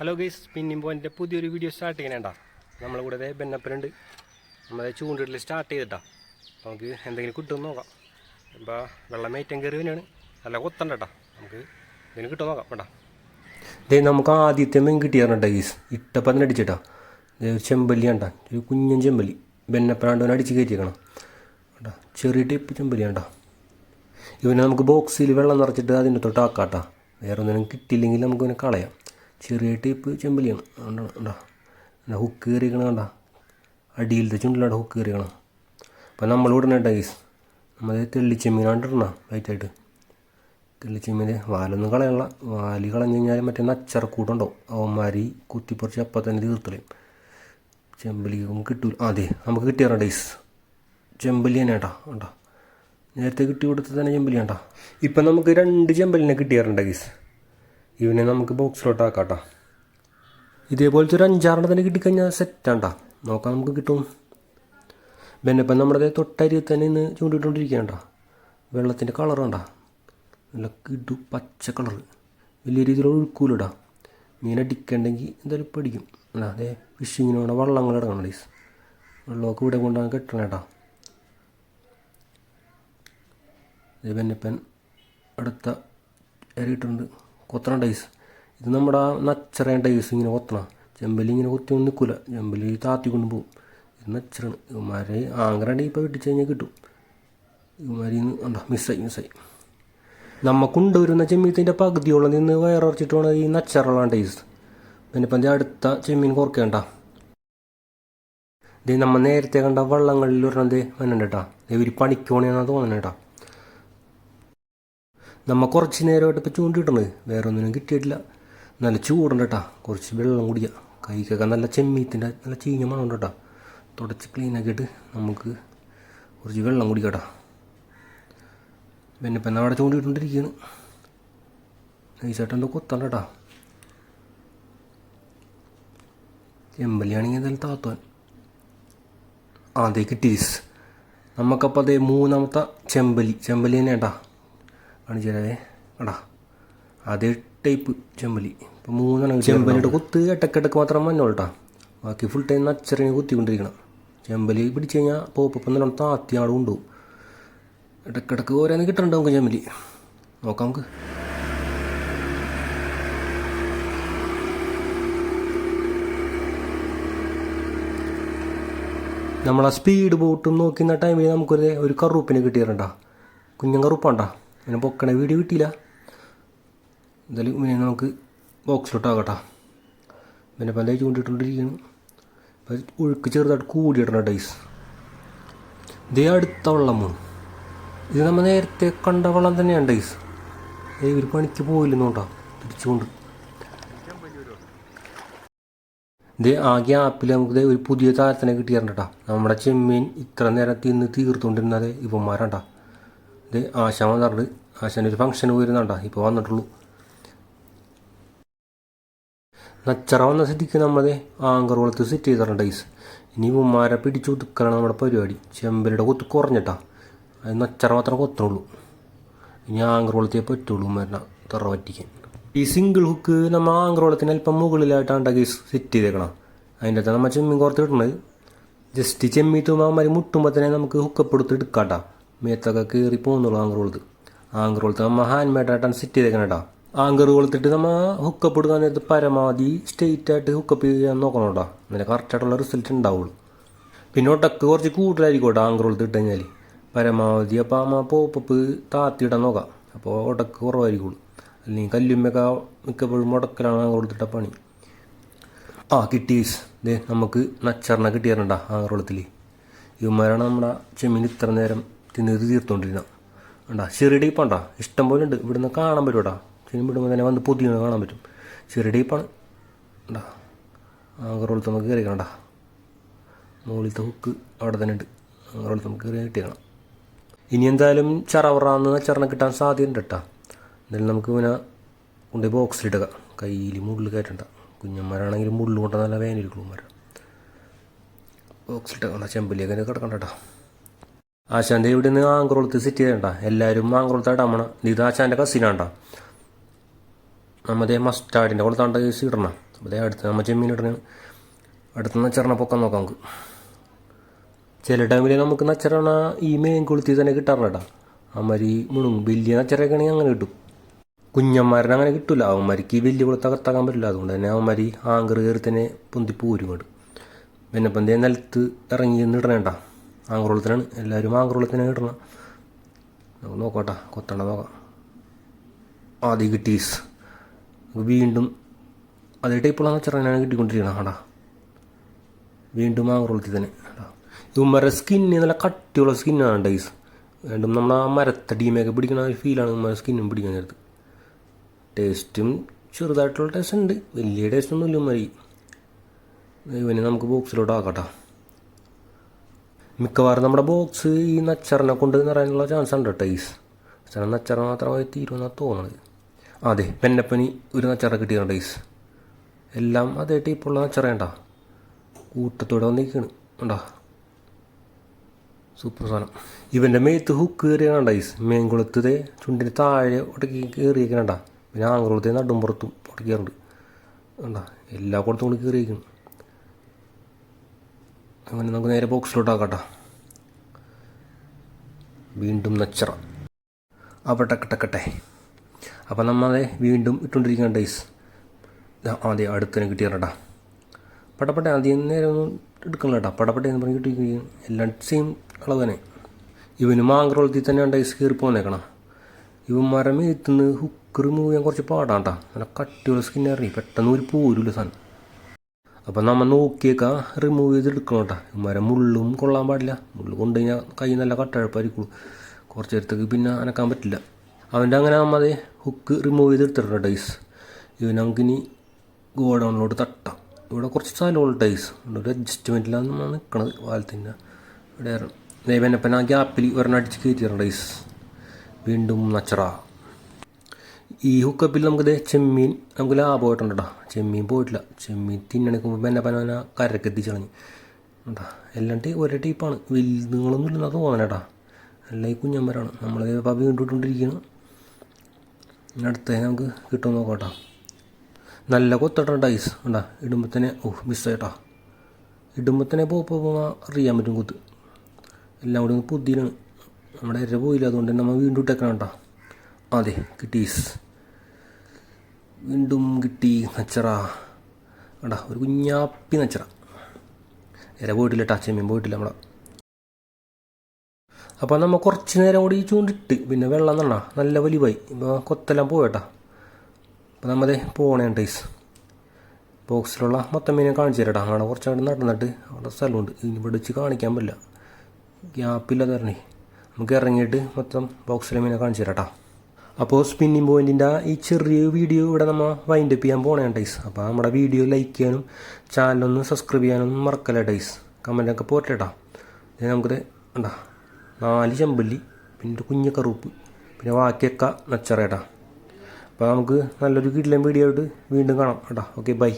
Hello guys പിന്നിം പോയിന്റെ പുതിയൊരു video start ചെയ്യണേണ്ട നമ്മളെ കൂടെ ബെന്നപ്പനുണ്ട്. നമ്മളെ ചൂണ്ടിട്ടിൽ സ്റ്റാർട്ട് ചെയ്തിട്ടാ. നമുക്ക് എന്തെങ്കിലും കിട്ടുമെന്ന് നോക്കാം. ഇപ്പോൾ വെള്ളം ഏറ്റവും കയറി തന്നെയാണ് നല്ല കൊത്തണ്ട കേട്ടോ. നമുക്ക് എന്തെങ്കിലും കിട്ടുമോ നോക്കാം. വേണ്ട ദേ നമുക്ക് ആദ്യത്തെ മീൻ കിട്ടിയാറുണ്ട് ഗൈസ് ഇട്ടപ്പം തന്നെ അടിച്ചിട്ടാ. ഒരു ചെമ്പല്ലി കണ്ട? ഒരു കുഞ്ഞൻ ചെമ്പല്ലി. ബെന്നപ്പനാണ്ടവനെ അടിച്ച് കയറ്റിയേക്കണം. കേട്ടോ ചെറിയ ടൈപ്പ് ചെമ്പല്ലി കണ്ട? ഇവനെ നമുക്ക് ബോക്സിൽ വെള്ളം നിറച്ചിട്ട് അതിന്റെ തൊട്ട് ആക്കാട്ടാ. വേറെ ഒന്നിനും കിട്ടിയില്ലെങ്കിൽ നമുക്ക് കളയാം. ചെറിയ ടൈപ്പ് ചെമ്പലിയാണ് കണ്ടോ ഉണ്ടോ എന്നാ ഹുക്ക് കയറിക്കണ കണ്ട? അടിയിലത്തെ ചുണ്ടിലാണ് ഹുക്ക് കയറിക്കണം അപ്പോൾ നമ്മൾ ഉടനെ ഗീസ് നമ്മൾ തെള്ളിച്ചെമ്മീനാണ്ട് ഇടണം ലൈറ്റായിട്ട് തെള്ളിച്ചെമ്മീൻ വാലൊന്നും കളയണ വാൽ കളഞ്ഞു കഴിഞ്ഞാൽ മറ്റേ നച്ചറക്കൂട്ടുണ്ടാവും. അവന്മാരി കുത്തിപ്പറിച്ച് അപ്പം തന്നെ തീർത്തളയും ചെമ്പലിക്കും കിട്ടൂല. അതെ നമുക്ക് കിട്ടിയാറ ഡേയ്സ് ചെമ്പല്ലി തന്നെ കേട്ടോ ഉണ്ടോ നേരത്തെ കിട്ടി കൊടുത്ത് തന്നെ ചെമ്പല്ലി കേട്ടോ. ഇപ്പം നമുക്ക് രണ്ട് ചെമ്പലിനെ കിട്ടിയാറുണ്ട് ഗീസ് ഇവനെ നമുക്ക് ബോക്സിലോട്ട് കേട്ടോ ഇതേപോലത്തെ ഒരു അഞ്ചാറെണ്ണത്തിന് കിട്ടിക്കഴിഞ്ഞാൽ സെറ്റാണ്ടാ നോക്കാം നമുക്ക് കിട്ടും. പിന്നെ ഇപ്പം നമ്മുടെ തൊട്ടരിയിൽ തന്നെ ഇന്ന് ചൂണ്ടിട്ടുകൊണ്ടിരിക്കുകയാണ്ടാ. വെള്ളത്തിന്റെ കളർ കണ്ടാ. നല്ല കിടു പച്ച കളർ വലിയ രീതിയിൽ ഒഴുക്കൂലിടാ. മീനടിക്കണ്ടെങ്കിൽ എന്തായാലും അല്ല അതെ ഫിഷിങ്ങിനോടെ വള്ളങ്ങൾ ഇടങ്ങണം ഡീസ് വെള്ളമൊക്കെ ഇവിടെ കൊണ്ടാണ് കെട്ടണേട്ടാ. ഇത് ബെന്നപ്പൻ അടുത്ത ഇരയിട്ടുണ്ട് കൊത്തണ ഡൈസ് ഇത് നമ്മുടെ ആ നച്ചറേൻ ഡൈസ് ഇങ്ങനെ കൊത്തണം. ചെമ്പലി ഇങ്ങനെ കൊത്തി ഒന്നും നിൽക്കില്ല ചെമ്പലി താത്തി കൊണ്ട് പോകും ഇത് നച്ചറാണ്. ഇവന്മാരെ ആങ്കറാണ്ടി ഇപ്പോൾ വെട്ടിച്ച് കഴിഞ്ഞാൽ കിട്ടും. ഇവന്മാരി ഉണ്ടോ മിസ്സായി മിസ്സായി. നമ്മ കൊണ്ടുവരുന്ന ചെമ്മീത്തിന്റെ പകുതിയോളം നിന്ന് വയറിറച്ചിട്ട് വേണം ഈ നച്ചറുള്ള ഡൈസ് പിന്നെ ഇപ്പം അടുത്ത ചെമ്മീൻ കുറക്കേണ്ട ഇത് നമ്മൾ നേരത്തെ കണ്ട വള്ളങ്ങളിൽ ഒരെണ്ണം വന്നിട്ടാ ഇവർ പണിക്കോണിയാണെന്ന് പോണെന്നാണ് തോന്നുന്നത് കേട്ടാ നമ്മ കുറച്ച് നേരമായിട്ട് ഇപ്പോൾ ചൂണ്ടിട്ടണത് വേറെ ഒന്നിനും കിട്ടിയിട്ടില്ല. നല്ല ചൂടുണ്ട് കേട്ടാ കുറച്ച് വെള്ളം കുടിക്കുക കൈക്കൊക്കെ നല്ല ചെമ്മീത്തിന്റെ നല്ല ചീഞ്ഞ മണമുണ്ട് കേട്ടോ തുടച്ച് ക്ലീനാക്കിയിട്ട് നമുക്ക് കുറച്ച് വെള്ളം കുടിക്കട്ടാ പിന്നെ ഇപ്പം അവിടെ ചൂണ്ടിട്ടുണ്ടിരിക്കുകയാണ് നൈസായിട്ട് എന്തോ കൊത്തണ്ട കേട്ടോ ചെമ്പലിയാണെങ്കിൽ എന്തായാലും താത്തോൻ. ആ അതേ കിട്ടീസ് നമുക്കപ്പോൾ അതേ മൂന്നാമത്തെ ചെമ്പലി. ചെമ്പലി തന്നെ കേട്ടാ കാണിച്ചു തരാവേ എടാ അതേ ടൈപ്പ് ചെമ്പലി ഇപ്പോൾ മൂന്നെണ്ണം ചെമ്പലിയുടെ കുത്ത് ഇടക്കിടക്ക് മാത്രം മഞ്ഞോളട്ടാ ബാക്കി ഫുൾ ടൈം നച്ചറിനെ കുത്തിക്കൊണ്ടിരിക്കണം. ചെമ്പലി പിടിച്ചു കഴിഞ്ഞാൽ പോപ്പം നല്ലോണം താത്തി ആട് കൊണ്ടുപോകും ഇടക്കിടക്ക് ഓരോന്ന് കിട്ടണ്ട നമുക്ക് ചെമ്പലി നോക്കാം നമുക്ക്. നമ്മളാ സ്പീഡ് ബോട്ടും നോക്കുന്ന ടൈമിൽ നമുക്കൊരു ഒരു കറുപ്പിനെ കിട്ടിയിട്ടുണ്ടാ കുഞ്ഞൻ കറുപ്പാണ്ടാ പിന്നെ പൊക്കണ വീഡിയോ കിട്ടിയില്ല. എന്തായാലും ഇങ്ങനെ നമുക്ക് ബോക്സിലോട്ടാകട്ടാ പിന്നെ പല ചൂണ്ടിട്ടുകൊണ്ടിരിക്കുന്നു അപ്പോൾ ഒഴുക്ക് ചെറുതായിട്ട് കൂടിയിടണം ഡൈസ് ഇതേ അടുത്ത വെള്ളം മൂന്ന് ഇത് നമ്മൾ നേരത്തെ കണ്ട വെള്ളം തന്നെയാണ് ഡൈസ് ഇവർ പണിക്ക് പോയില്ലെന്നോട്ടാ തിരിച്ചുകൊണ്ട്. ഇത് ആകെ ആപ്പിൽ നമുക്ക് ഒരു പുതിയ താരത്തിനെ കിട്ടിയിട്ടുണ്ടാ നമ്മുടെ ചെമ്മീൻ ഇത്ര നേരം തിന്ന് തീർത്തുകൊണ്ടിരുന്നത് ഇവന്മാരാണ്ടാ ഇത് ആശാൻ വന്നിട്ടുണ്ട് ആശാൻ ഒരു ഫംഗ്ഷന് പോയിരുന്നാണ്ടാ ഇപ്പോൾ വന്നിട്ടുള്ളൂ. നച്ചറ വന്ന സ്ഥിതിക്ക് നമ്മളെ ആങ്കറോളത്ത് സെറ്റ് ചെയ്തിട്ടുണ്ട് ഐസ് ഇനി ഉമ്മാരെ പിടിച്ചു ഒതുക്കലാണ് നമ്മുടെ പരിപാടി. ചെമ്പലിയുടെ കൊത്ത് കുറഞ്ഞിട്ടാ. അത് നച്ചറ മാത്രം കൊത്തുള്ളൂ. ഇനി ആങ്കറോളത്തേ പറ്റുള്ളൂ ഉമ്മാരെ തറ പറ്റിക്കാൻ. ഈ സിംഗിൾ ഹുക്ക് നമ്മൾ ആങ്കറോളത്തിന് അല്പം മുകളിലായിട്ടാണ് ഗൈസ് സെറ്റ് ചെയ്തേക്കണം. അതിന്റെ അകത്ത് നമ്മൾ ചെമ്മീൻ കുറത്ത് ഇടുന്നത് ജസ്റ്റ് ചെമ്മീ തുമ്മാമാര് മുട്ടുമ്പോൾ തന്നെ നമുക്ക് ഹുക്കപ്പെടുത്ത് എടുക്കാട്ടാ. മേത്തൊക്കെ കയറി പോകുന്നുള്ളൂ ആങ്കർ കൊളുത്ത് ആങ്കർ കൊളുത്ത് നമ്മൾ ഹാൻഡ് മേഡായിട്ടാണ് സെറ്റ് ചെയ്തേക്കണം കേട്ടോ ആങ്കർ കൊളുത്തിട്ട് നമ്മൾ ഹുക്കപ്പ് എടുക്കാൻ നേരത്ത് പരമാവധി സ്ട്രെയിറ്റ് ആയിട്ട് ഹുക്കപ്പ് ചെയ്യാൻ നോക്കണം കേട്ടോ അങ്ങനെ കറക്റ്റായിട്ടുള്ള റിസൾട്ട് ഉണ്ടാവുള്ളൂ പിന്നെ ഒട്ടക്ക് കുറച്ച് കൂടുതലായിരിക്കും കേട്ടോ ആങ്കർ കൊളുത്ത് ഇട്ട് കഴിഞ്ഞാൽ പരമാവധി അപ്പോൾ അമ്മ പോപ്പപ്പ് താത്തിയിടാൻ നോക്കാം. അപ്പോൾ ഒടക്ക് കുറവായിരിക്കുള്ളൂ. അല്ലെങ്കിൽ കല്ലുമ്മയൊക്കെ മിക്കപ്പോഴും മുടക്കലാണ് ആങ്കർ കൊളുത്തിട്ട പണി. ആ കിട്ടീസ് ദേ നമുക്ക് നച്ചറിനെ കിട്ടിയാറുണ്ടാ കൊളുത്തിൽ ഇവന്മാരാണ് നമ്മുടെ ചെമ്മീൻ ഇത്ര നേരം തിന്ന് തീർത്തുകൊണ്ടിരുന്നത് ഉണ്ടാ ചെറുടീപ്പാണ്ടാ ഇഷ്ടം പോലെ ഉണ്ട്. ഇവിടുന്ന് കാണാൻ പറ്റും കേട്ടാ ചെമ്മീൻ വിടുമ്പോൾ തന്നെ വന്ന് പൊതിയാണ് കാണാൻ പറ്റും. ചെറുടീപ്പാണ് ഉണ്ടാ ആങ്കറോളത്ത് നമുക്ക് കയറി കണ്ടാ? മുകളിലത്തെ ഹുക്ക് അവിടെ തന്നെ ഉണ്ട്. ആങ്കറോളത്ത് നമുക്ക് കയറി കിട്ടിയാണ് ഇനി എന്തായാലും ചറവറാന്ന് നച്ചറിനെ കിട്ടാൻ സാധ്യതയുണ്ട് കേട്ടാ. എന്തായാലും നമുക്ക് ഇവനെ കൊണ്ട് ബോക്സിലിടുക കയ്യിൽ മുള്ളിൽ കയറ്റണ്ട. കുഞ്ഞന്മാരാണെങ്കിലും മുള്ളിൽ കൊണ്ട് നല്ല വേനലിക്കുള്ളൂ മരം ബോക്സിലിട്ട ചെമ്പലിയൊക്കെ കിടക്കണ്ട കേട്ടോ. ആശാന്റെ ഇവിടെ നിന്ന് ആങ്കുളത്ത് സെറ്റ് ചെയ്യണ്ട. എല്ലാവരും ആങ്കുളത്തായിട്ട് അമ്മണം ഇത് ആശാന്റെ കസിനാണ്ട നമ്മതേ മസ്റ്റാർഡിന്റെ കുളത്താണ്ട് ഇടണം. ദേ അടുത്ത് നമ്മൾ ചെമ്മീൻ ഇടണ അടുത്ത് നച്ചറണ പൊക്കാൻ നോക്കാം നമുക്ക്. ചില ടൈമിൽ നമുക്ക് നച്ചറണ ഈ മെയിൻ കുളിത്തി തന്നെ കിട്ടാറുണ്ട് കേട്ടോ അമ്മരി മുണുങ്ങും വലിയ നച്ചറൊക്കെ അങ്ങനെ കിട്ടും. കുഞ്ഞന്മാരനെ അങ്ങനെ കിട്ടില്ല അവന്മാർക്ക് ഈ വലിയ കുളത്ത് അകത്താക്കാൻ പറ്റില്ല. അതുകൊണ്ട് തന്നെ അവന്മാർ ആങ്കർ കയറി തന്നെ പൊന്തി പോരും ഇങ്ങോട്ട്. പിന്നെ പന്തേ നിലത്ത് ഇറങ്ങി നിന്ന് ഇടണേണ്ട. ആങ്കുളത്തിനാണ് എല്ലാവരും ആങ്കുറുളത്തിനാണ് കിട്ടണം നമുക്ക് നോക്കട്ടെ കൊത്തണ്ട നോക്കാം ആദ്യം കിട്ടീസ്. വീണ്ടും അതേ ടൈപ്പുള്ള നച്ചറനാണ് കിട്ടിക്കൊണ്ടിരിക്കണം? ആടാ. വീണ്ടും ആങ്കുറുളത്തിൽ തന്നെ. ആടാ. മര സ്കിന്ന് നല്ല കട്ടിയുള്ള സ്കിന്നാണ് ഡൈസ് വീണ്ടും നമ്മൾ ആ മരത്തടിയുമൊക്കെ പിടിക്കണ ഒരു ഫീലാണ് മര സ്കിന്നും പിടിക്കാൻ നേരത്ത്. ടേസ്റ്റും ചെറുതായിട്ടുള്ള ടേസ്റ്റ് ഉണ്ട്. വലിയ ടേസ്റ്റ് ഒന്നും ഇല്ല മതി ഇവനെ നമുക്ക് ബോക്സിലോട്ട് ആക്കട്ടെ. മിക്കവാറും നമ്മുടെ ബോക്സ് ഈ നച്ചറിനെ കൊണ്ട് നിറയാനുള്ള ചാൻസ് ഉണ്ട് ടൈസ് ചില നച്ചറ മാത്രമായി തീരുമെന്നാണ് തോന്നുന്നത് അതെ പെന്നപ്പനി ഒരു നച്ചറ കിട്ടിയാണ് ടൈസ് എല്ലാം അതേ ടൈപ്പുള്ള നച്ചറ ഉണ്ടാ കൂട്ടത്തോടെ വന്നിരിക്കണ് ഉണ്ടാ സൂപ്പർ സാധനം. ഇവന്റെ മേത്ത് ഹുക്ക് കയറിയാണ് ടൈസ് മേങ്കുളത്തത് ചുണ്ടിന് താഴെ ഒട്ടക്കി കയറിയേക്കണണ്ട പിന്നെ ആങ്കുളത്തെ നടുമ്പുറത്തും ഒട്ടക്കിയാറുണ്ട് ഉണ്ടാ എല്ലാ കുളത്തും കൂടി കയറിയേക്കണം അങ്ങനെ നമുക്ക് നേരെ ബോക്സിലോട്ട് ആക്കാട്ടോ വീണ്ടും നച്ചറ. അവിടെ ടക്കട്ടെ അപ്പോൾ നമ്മളെ വീണ്ടും ഇട്ടുകൊണ്ടിരിക്കുകയാണ് ഡൈസ് ആദ്യം അടുത്തതിനെ കിട്ടിയാറട്ടാ പടപ്പട്ടെ ആദ്യം നേരം ഒന്നും എടുക്കണില്ല കേട്ടോ പടപ്പട്ടെ എന്ന് പറഞ്ഞ് കിട്ടിയിരിക്കുകയും എല്ലാം സെയിം അളവ് തന്നെ. ഇവന് മാങ്ക്രോളത്തിൽ തന്നെയാണ് ഡൈസ് കയറി പോന്നേക്കണം. ഇവന്മാരെ മേത്തുനിന്ന് ഹുക്ക് റിമൂവ് ചെയ്യാൻ കുറച്ച് പാടാണ് കേട്ടോ നല്ല കട്ടിയുള്ള ഇറങ്ങി പെട്ടെന്ന് ഒരു പോരുമില്ല സാധനം. അപ്പം നമ്മൾ നോക്കിയേക്കാം റിമൂവ് ചെയ്ത് എടുക്കണം കേട്ടോ ഇവന്മാരെ മുള്ളും കൊള്ളാൻ പാടില്ല. മുള്ളു കൊണ്ടു കഴിഞ്ഞാൽ കൈ നല്ല കട്ടഴപ്പായിരിക്കും കുറച്ച് നേരത്തേക്ക് പിന്നെ അനക്കാൻ പറ്റില്ല. അവന്റെ അങ്ങനെ നമ്മൾ ഹുക്ക് റിമൂവ് ചെയ്ത് എടുത്തിട്ടുണ്ട് ഡൈസ് ഇവൻ നമുക്കിനി ഗോഡൗണിലോട്ട് തട്ടാം. ഇവിടെ കുറച്ച് സ്ഥലമുള്ള ടൈസ് ഒരു അഡ്ജസ്റ്റ്മെന്റിലാണ് നമ്മൾ നിൽക്കണത് വാലത്തിന്റെ ഇവിടെ ദൈവനപ്പൻ ആ ഗ്യാപ്പിൽ ഒരെണ്ണം അടിച്ച് കയറ്റിയിട്ടുണ്ട് ടൈസ് വീണ്ടും നച്ചറ. ഈ ഹുക്കപ്പിൽ നമുക്ക് ചെമ്മീൻ നമുക്ക് ലാഭമായിട്ടുണ്ട് കേട്ടോ ചെമ്മീൻ പോയിട്ടില്ല. ചെമ്മീൻ തിന്നണിക്കുമ്പോൾ പന കരക്ക് എത്തിച്ചളഞ്ഞ്. കേട്ടോ എല്ലാം ഒരേ ടീപ്പാണ്. വലുതുങ്ങളൊന്നും ഇല്ലെന്നാ തോന്നണം കേട്ടോ എല്ലാം ഈ കുഞ്ഞന്മാരാണ് നമ്മൾ പപ്പി വീണ്ടും ഇട്ടുകൊണ്ടിരിക്കുകയാണ് അടുത്ത നമുക്ക് കിട്ടുമെന്ന് നോക്കാം കേട്ടോ നല്ല കൊത്തട്ടോ ഐസ് ഉണ്ടാ? ഇടുമ്പോൾ തന്നെ ഓ മിസ്സായിട്ടോ ഇടുമ്പോൾ തന്നെ പോകുമ്പോൾ അറിയാൻ പറ്റും കുത്ത്. എല്ലാം കൂടി പുതിയാണ്. നമ്മുടെ ഇര പോയില്ല അതുകൊണ്ട് തന്നെ നമ്മൾ വീണ്ടും ഇട്ടേക്കണം കേട്ടോ അതെ കിട്ടീസ് വീണ്ടും കിട്ടി നച്ചറ. എടാ ഒരു കുഞ്ഞാപ്പി നച്ചറ. ഇര പോയിട്ടില്ല കേട്ടോ ചെമ്മീൻ പോയിട്ടില്ല നമ്മളെ. അപ്പോൾ നമ്മൾ കുറച്ച് നേരം കൂടി ചൂണ്ടിട്ട് പിന്നെ വെള്ളം തന്നാ നല്ല വലിവായി. ഇപ്പോൾ കൊത്തെല്ലാം പോയേട്ടാ അപ്പോൾ നമ്മതേ പോകണേ ടൈസ്. ബോക്സിലുള്ള മൊത്തം മീനെ കാണിച്ചു തരട്ടാ. കുറച്ചങ്ങോട്ട് നടന്നിട്ട് അവിടെ സ്ഥലമുണ്ട്. ഇവിടെ വെച്ച് കാണിക്കാൻ പറ്റില്ല. ഗ്യാപ്പില്ലാതെ തരണേ നമുക്ക് ഇറങ്ങിയിട്ട് മൊത്തം ബോക്സിലെ മീനെ കാണിച്ചു തരട്ടാ. അപ്പോൾ സ്പിന്നിങ് പോയിന്റിന്റെ ഈ ചെറിയ വീഡിയോ ഇവിടെ നമ്മൾ വൈൻഡ് അപ്പ് ചെയ്യാൻ പോകണേ ടൈസ് അപ്പോൾ നമ്മുടെ വീഡിയോ ലൈക്ക് ചെയ്യാനും ചാനലൊന്ന് സബ്സ്ക്രൈബ് ചെയ്യാനൊന്നും മറക്കല്ല ടൈസ് കമന്റൊക്കെ പോറ്റേട്ടാ നമുക്കിത് ഉണ്ടാ നാല് ചെമ്പല്ലി പിന്നെ ഒരു കുഞ്ഞ കറുപ്പ് പിന്നെ ബാക്കിയൊക്കെ നച്ചറേട്ടാ അപ്പോൾ നമുക്ക് നല്ലൊരു കിടിലൻ വീഡിയോ ആയിട്ട് വീണ്ടും കാണാം കേട്ടോ ഓക്കെ ബൈ